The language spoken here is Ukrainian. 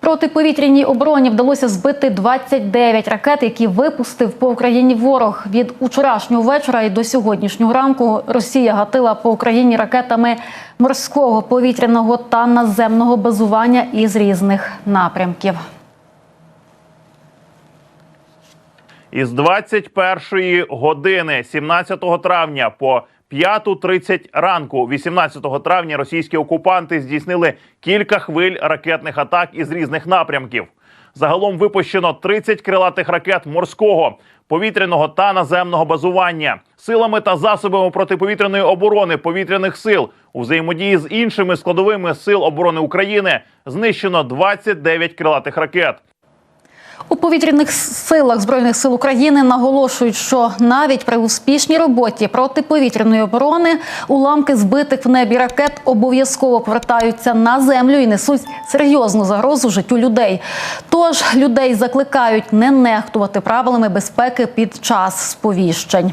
Протиповітряній обороні вдалося збити 29 ракет, які випустив по Україні ворог. Від учорашнього вечора і до сьогоднішнього ранку Росія гатила по Україні ракетами морського, повітряного та наземного базування із різних напрямків. Із 21 години 17 травня по 5.30 ранку 18 травня російські окупанти здійснили кілька хвиль ракетних атак із різних напрямків. Загалом випущено 30 крилатих ракет морського, повітряного та наземного базування силами та засобами протиповітряної оборони повітряних сил у взаємодії з іншими складовими сил оборони України знищено 29 крилатих ракет. У повітряних силах збройних сил України наголошують, що навіть при успішній роботі протиповітряної оборони уламки збитих в небі ракет обов'язково повертаються на землю і несуть серйозну загрозу життю людей. Тож людей закликають не нехтувати правилами безпеки під час сповіщень.